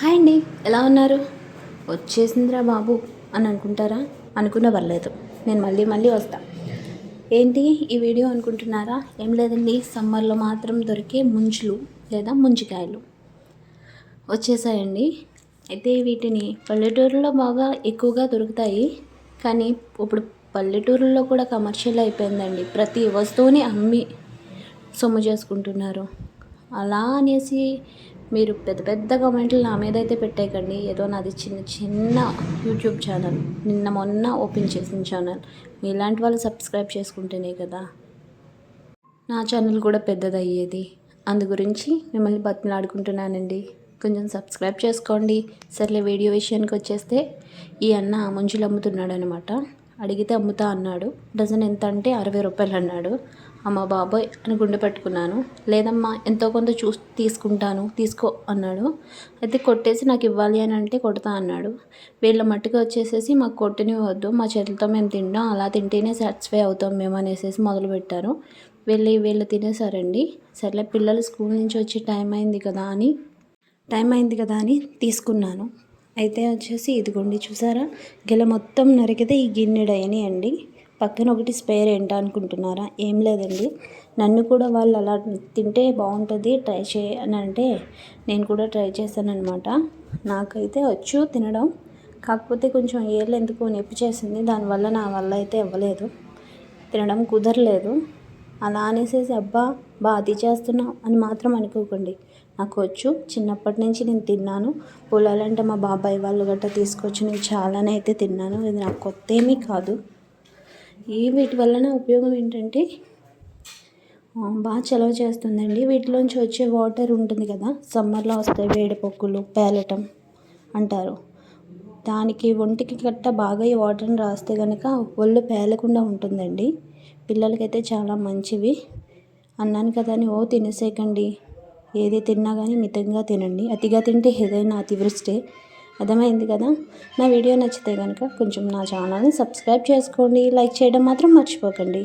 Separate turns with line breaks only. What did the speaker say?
Hi అండి ఎలా ఉన్నారు? వచ్చేసిందిరా బాబు అని అనుకుంటారా? అనుకున్న పర్లేదు. నేను మళ్ళీ మళ్ళీ వస్తా. ఏంటి ఈ వీడియో అనుకుంటున్నారా? ఏం లేదండి సమ్మర్లో మాత్రం దొరికే ముంచులు లేదా ముంచికాయలు వచ్చేసాయండి. అయితే వీటిని పల్లెటూరులో బాగా ఎక్కువగా దొరుకుతాయి. కానీ ఇప్పుడు పల్లెటూరులో కూడా కమర్షియల్ అయిపోయిందండి. ప్రతి వస్తువుని అమ్మి సొమ్ము చేసుకుంటున్నారు. అలా అనేసి మీరు పెద్ద పెద్ద కామెంట్లు నా మీద అయితే పెట్టేయకండి. ఏదో నాది చిన్న చిన్న యూట్యూబ్ ఛానల్. నిన్న మొన్న ఓపెన్ చేసిన ఛానల్. మీలాంటి వాళ్ళు సబ్స్క్రైబ్ చేసుకుంటేనే కదా. నా ఛానల్ కూడా పెద్దది అయ్యేది అందు గురించి మిమ్మల్ని బతిమలాడుకుంటున్నానండి. కొంచెం సబ్స్క్రైబ్ చేసుకోండి. సర్లే వీడియో విషయానికి వచ్చేస్తే ఈ అన్న ముంజులు అమ్ముతున్నాడు అనమాట అడిగితే అమ్ముతా అన్నాడు. డజన్ ఎంత అంటే అరవై రూపాయలు అన్నాడు. అమ్మ బాబోయ్ అని గుండె పట్టుకున్నాను. లేదమ్మా ఎంతో కొంత చూ తీసుకుంటాను తీసుకో అన్నాడు. అయితే కొట్టేసి నాకు ఇవ్వాలి అని అంటే కొడతా అన్నాడు. వీళ్ళ మట్టుకు వచ్చేసేసి మాకు కొట్టుని వద్దు మా చేతులతో మేము తింటాం అలా తింటేనే సాటిస్ఫై అవుతాం మేము అనేసి మొదలు పెట్టారు. వెళ్ళి వీళ్ళు తినేసారండి. సర్లే పిల్లలు స్కూల్ నుంచి వచ్చి టైం అయింది కదా అని టైం అయింది కదా అని తీసుకున్నాను. అయితే వచ్చేసి ఇదిగోండి చూసారా? గెల మొత్తం నరికితే ఈ గిన్నెడయని అండి. పక్కన ఒకటి స్పేర్ ఏంటా అనుకుంటున్నారా ఏం లేదండి. నన్ను కూడా వాళ్ళు అలా తింటే బాగుంటుంది. ట్రై చేయ అని అంటే నేను కూడా ట్రై చేశానమాట నాకైతే వచ్చు తినడం. కాకపోతే కొంచెం ఏళ్ళు ఎందుకు నొప్పి చేసింది. దానివల్ల నా వల్ల అయితే ఇవ్వలేదు తినడం కుదరలేదు. అలా అనేసేసి అబ్బా బాగా చేస్తున్నా అని మాత్రం అనుకోకండి. నాకు వచ్చు. చిన్నప్పటి నుంచి నేను తిన్నాను. పొలాలంటే మా బాబాయ్ వాళ్ళు గట్రా తీసుకొచ్చి నేను చాలానే అయితే తిన్నాను. ఇది నాకు కొత్త ఏమీ కాదు. ఈ వీటి వలన ఉపయోగం ఏంటంటే బాగా చలవ చేస్తుందండి. వీటిలోంచి వచ్చే వాటర్ ఉంటుంది కదా సమ్మర్లో వస్తాయి వేడిపొక్కులు పేలటం అంటారు. దానికి ఒంటికి గట్ట బాగా ఈ వాటర్ని రాస్తే కనుక ఒళ్ళు పేలకుండా ఉంటుందండి. పిల్లలకైతే చాలా మంచివి. అన్నాను కదా అని ఓ తినేసేయకండి. ఏది తిన్నా కానీ మితంగా తినండి. అతిగా తింటే ఏదైనా అతివృష్టి. అర్థమైంది కదా? నా వీడియో నచ్చితే కనుక కొంచెం నా ఛానల్ని సబ్స్క్రైబ్ చేసుకోండి. లైక్ చేయడం మాత్రం మర్చిపోకండి.